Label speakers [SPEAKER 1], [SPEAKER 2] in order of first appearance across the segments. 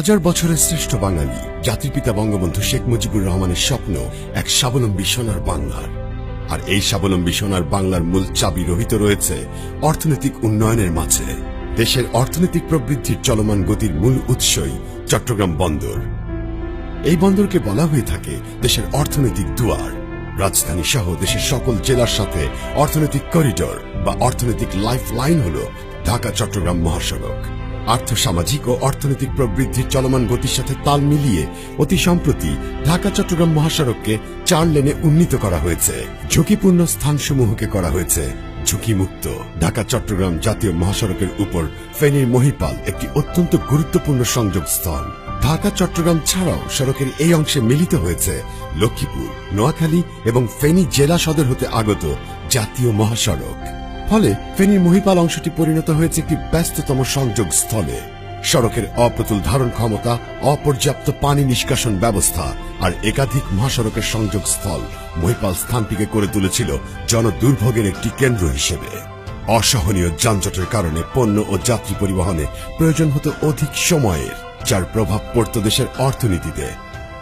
[SPEAKER 1] হাজার বছরের শ্রেষ্ঠ বাঙালি, জাতির পিতা বঙ্গবন্ধু শেখ মুজিবুর রহমানের স্বপ্ন এক স্বাবলম্বী সোনার বাংলার। আর এই স্বাবলম্বী সোনার বাংলার মূল চাবি রহিত রয়েছে অর্থনৈতিক উন্নয়নের মাঝে। দেশের অর্থনৈতিক প্রবৃদ্ধির চলমান গতির মূল উৎসই চট্টগ্রাম বন্দর। এই বন্দরকে বলা হয়ে থাকে দেশের অর্থনৈতিক দুয়ার। রাজধানী সহ দেশের সকল জেলার সাথে অর্থনৈতিক করিডোর বা অর্থনৈতিক লাইফ লাইন হল ঢাকা চট্টগ্রাম মহাসড়ক। আর্থসামাজিক ও অর্থনৈতিক প্রবৃদ্ধির চলমান গতির সাথে তাল মিলিয়ে অতি সম্প্রতি ঢাকা, চট্টগ্রাম মহাসড়ককে চার লেনে উন্নীত করা হয়েছে। ঝুঁকিপূর্ণ স্থানসমূহকে করা হয়েছে। ঝুঁকিমুক্ত ঢাকা, চট্টগ্রাম জাতীয় মহাসড়কের উপর ফেনীর মহিপাল একটি অত্যন্ত গুরুত্বপূর্ণ সংযোগ স্থল। ঢাকা, চট্টগ্রাম ছাড়াও সড়কের এই অংশে মিলিত হয়েছে লক্ষ্মীপুর, নোয়াখালী এবং ফেনী জেলা সদর হতে আগত জাতীয় মহাসড়ক। ফলে ফেনীর মহিপাল অংশটি পরিণত হয়েছে একটি ব্যস্ততম সংযোগ স্থলে সড়কের অপ্রতুল ধারণ ক্ষমতা, অপর্যাপ্ত পানি নিষ্কাশন ব্যবস্থা আর একাধিক মহাসড়কের সংযোগ স্থল মহিপাল স্থানটিকে করে তুলেছিল জনদুর্ভোগের একটি কেন্দ্র হিসেবে। অসহনীয় যানজটের কারণে পণ্য ও যাত্রী পরিবহনে প্রয়োজন হতো অধিক সময়ের, যার প্রভাব পড়ত দেশের অর্থনীতিতে।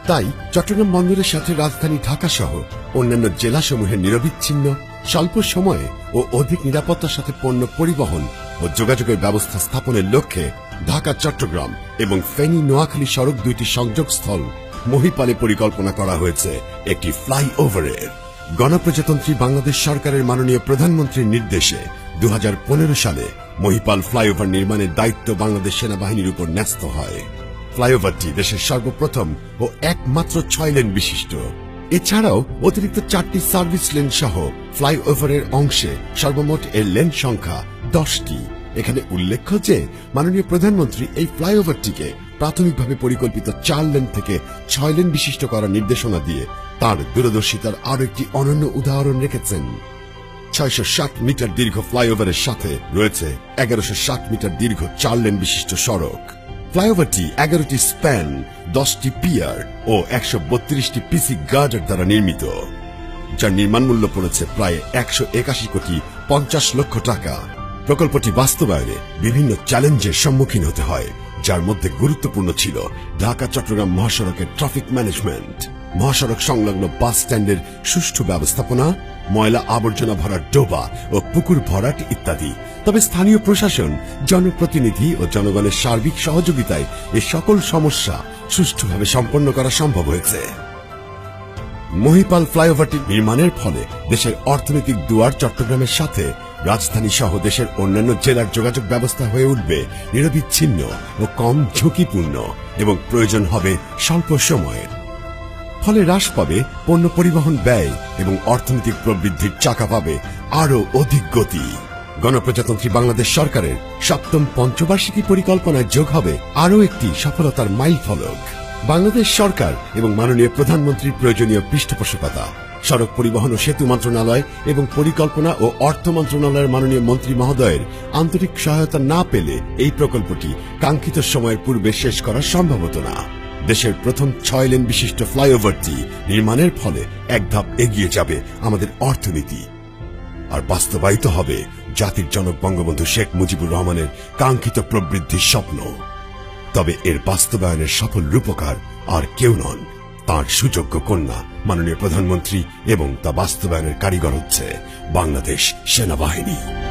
[SPEAKER 1] তাই চট্টগ্রাম বন্দরের সাথে রাজধানী ঢাকা সহ অন্যান্য জেলাসমূহের নিরবিচ্ছিন্ন, স্বল্প সময়ে ও অধিক নিরাপত্তার সাথে পণ্য পরিবহন ও যোগাযোগের ব্যবস্থা স্থাপনের লক্ষ্যে ঢাকা, চট্টগ্রাম এবং ফেনী, নোয়াখালী সড়ক দুইটি সংযোগস্থল মহিপালে পরিকল্পনা করা হয়েছে একটি ফ্লাইওভারের গণপ্রজাতন্ত্রী বাংলাদেশ সরকারের মাননীয় প্রধানমন্ত্রীর নির্দেশে দু হাজার পনেরো সালে মহিপাল ফ্লাইওভার নির্মাণের দায়িত্ব বাংলাদেশ সেনাবাহিনীর উপর ন্যস্ত হয়। ফ্লাইওভারটি দেশের সর্বপ্রথম ও একমাত্র ছয় লেন বিশিষ্ট। এছাড়াও অতিরিক্ত চারটি সার্ভিস লেন সহ ফ্লাইওভারের অংশে সর্বমোট এর লেন সংখ্যা দশটি। এখানে উল্লেখ্য যে মাননীয় প্রধানমন্ত্রী এই ফ্লাইওভারটিকে প্রাথমিকভাবে পরিকল্পিত চার লেন থেকে ছয় লেন বিশিষ্ট করার নির্দেশনা দিয়ে তার দূরদর্শিতার আরও একটি অনন্য উদাহরণ রেখেছেন। ছয়শো ষাট মিটার দীর্ঘ ফ্লাইওভারের সাথে রয়েছে এগারোশো ষাট মিটার দীর্ঘ চার লেন বিশিষ্ট সড়ক। ফ্লাইওভারটি এগারোটি স্প্যান, দশটি পিয়ার ও একশো বত্রিশটি পিসি গার্ডার দ্বারা নির্মিত, যার নির্মাণ মূল্য পড়েছে প্রায় একশো একাশি কোটি পঞ্চাশ লক্ষ টাকা। প্রকল্পটি বাস্তবায়নে বিভিন্ন চ্যালেঞ্জের সম্মুখীন হতে হয়, যার মধ্যে গুরুত্বপূর্ণ ছিল ঢাকা চট্টগ্রাম মহাসড়কের ট্রাফিক ম্যানেজমেন্ট। মহাসড়ক সংলগ্ন বাস স্ট্যান্ডের সুষ্ঠু ব্যবস্থাপনা, ময়লা আবর্জনা ভরার ডোবা ও পুকুর ভরাট ইত্যাদি। তবে স্থানীয় প্রশাসন, জনপ্রতিনিধি ও জনগণের সার্বিক সহযোগিতায় এ সকল সমস্যা সুষ্ঠুভাবে সম্পন্ন করা সম্ভব হয়েছে। মহিপাল ফ্লাইওভারটি নির্মাণের ফলে দেশের অর্থনৈতিক দুয়ার চট্টগ্রামের সাথে রাজধানী সহ দেশের অন্যান্য জেলার যোগাযোগ ব্যবস্থা হয়ে উঠবে নিরবিচ্ছিন্ন ও কম ঝুঁকিপূর্ণ এবং প্রয়োজন হবে স্বল্প সময়ের। ফলে হ্রাস পাবে, পণ্য পরিবহন ব্যয় এবং অর্থনৈতিক প্রবৃদ্ধির চাকা পাবে আরও অধিক গতি। গণপ্রজাতন্ত্রী বাংলাদেশ সরকারের সপ্তম পঞ্চবার্ষিকী পরিকল্পনায় যোগ হবে আরও একটি সফলতার মাইল ফলক। বাংলাদেশ সরকার এবং মাননীয় প্রধানমন্ত্রীর প্রয়োজনীয় পৃষ্ঠপোষকতা, সড়ক পরিবহন ও সেতু মন্ত্রণালয় এবং পরিকল্পনা ও অর্থ মন্ত্রণালয়ের মাননীয় মন্ত্রী মহোদয়ের আন্তরিক সহায়তা না পেলে এই প্রকল্পটি কাঙ্ক্ষিত সময়ের পূর্বে শেষ করা সম্ভব হতো না। দেশের প্রথম ছয় লেন বিশিষ্ট ফ্লাইওভারটি নির্মাণের ফলে এক ধাপ এগিয়ে যাবে আমাদের অর্থনীতি। আর বাস্তবায়িত হবে জাতির জনক বঙ্গবন্ধু শেখ মুজিবুর রহমানের কাঙ্ক্ষিত প্রবৃদ্ধির স্বপ্ন। তবে এর বাস্তবায়নের সফল রূপকার আর কেউ নন, তার সুযোগ্য কন্যা মাননীয় প্রধানমন্ত্রী এবং তা বাস্তবায়নের কারিগর হচ্ছে বাংলাদেশ সেনাবাহিনী।